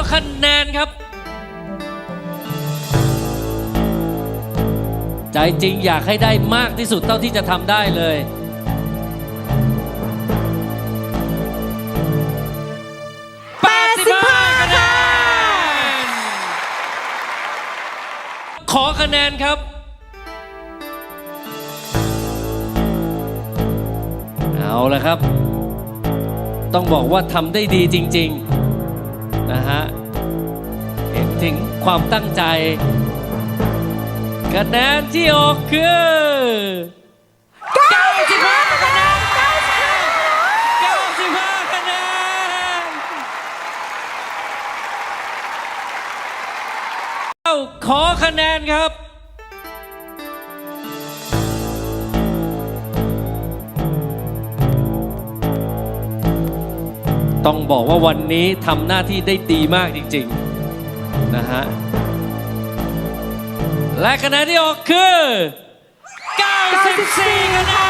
ขอคะแนนครับ ใจจริงอยากให้ได้มากที่สุดเท่าที่จะทำได้เลย 85 คะแนน ขอคะแนนครับ เอาละครับ ต้องบอกว่าทำได้ดีจริง ๆ นะฮะเห็นถึงความตั้งใจคะแนนที่ออกคือ95คะแนน95คะแนนเอาขอคะแนนครับ ต้องบอกว่าวันนี้ทำหน้าที่ได้ดีมากจริงๆนะฮะและคะแนนที่ออกคือ 94คะแนน